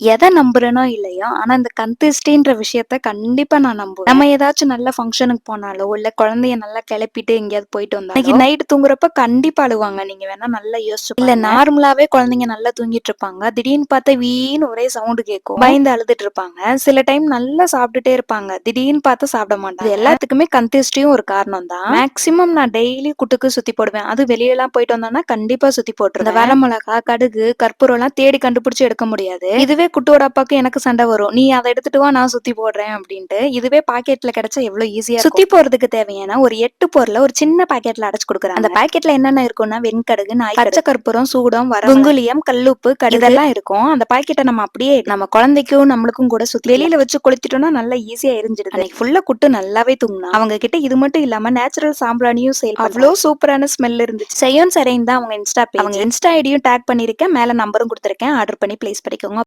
எதை நம்புறேனோ இல்லையோ ஆனா இந்த கந்திஷ்டின்ற விஷயத்த கண்டிப்பா நான் நம்புவேன். நம்ம ஏதாச்சும் நல்ல ஃபங்க்ஷனுக்கு போனாலோ இல்ல குழந்தைய நல்லா கிளப்பிட்டு எங்கேயாவது போயிட்டு வந்தோம் இன்னைக்கு நைட் தூங்குறப்ப கண்டிப்பா அழுவாங்க. நீங்க வேணா நல்லா யோசிச்சு இல்ல நார்மலாவே குழந்தைங்க நல்லா தூங்கிட்டு இருப்பாங்க. திடீர்னு பார்த்தா வீணு ஒரே சவுண்ட் கேட்கும். பயந்து அழுதுட்டு இருப்பாங்க. சில டைம் நல்லா சாப்பிட்டுட்டே இருப்பாங்க. திடீர்னு பார்த்து சாப்பிட மாட்டாங்க. எல்லாத்துக்குமே கந்திஷ்டியும் ஒரு காரணம் தான். மேக்சிமம் நான் டெய்லி குட்டுக்கு சுத்தி போடுவேன். அது வெளியெல்லாம் போயிட்டு வந்தோம்னா கண்டிப்பா சுத்தி போட்டுருவேன். வர மிளகா கடுகு கற்பூரம் எல்லாம் தேடி கண்டுபிடிச்சு எடுக்க முடியாது. இதுவே குட்டோட அப்பாக்கு எனக்கு சண்டை வரும். நீ அதை எடுத்துட்டு வா நான் சுத்தி போடுறேன் அப்படின்ட்டு இதுவே பாக்கெட்ல கிடைச்சா எவ்வளவு ஈஸியா சுத்தி போறதுக்கு தேவையான ஒரு எட்டு பொருளை ஒரு சின்ன பாக்கெட்ல அடைச்சு கொடுக்குறாங்க அந்த பாக்கெட்ல என்னென்ன இருக்கும்னா வெண்கடுகு நாய் பச்சை கற்பூரம் சூடம் வர வெங்குலியம் கல்லுப்பு கடுதெல்லாம் இருக்கும். அந்த பாக்கெட்டை நம்ம அப்படியே நம்ம குழந்தைக்கும் நம்மளுக்கும் கூட சுத்தி வெளியில வச்சு கொளுத்திட்டோம்னா நல்லா ஈஸியா எரிஞ்சிடுது. அன்னைக்கு ஃபுல்லா குட்டு நல்லாவே தூங்கினா அவங்க கிட்ட இது மட்டும் இல்லாம நேச்சுரல் சாம்பிராணியும் சேல் அவ்வளோ சூப்பரான ஸ்மெல் இருந்துச்சு. செய்யும் சரின்னு தான் அவங்க இன்ஸ்டா அவங்க இன்ஸ்டா ஐடியும் டேக் பண்ணிருக்கேன் மேல நம்பரும் கொடுத்துருக்கேன். ஆர்டர் பண்ணி பிளேஸ் பண்ணிக்கோங்க.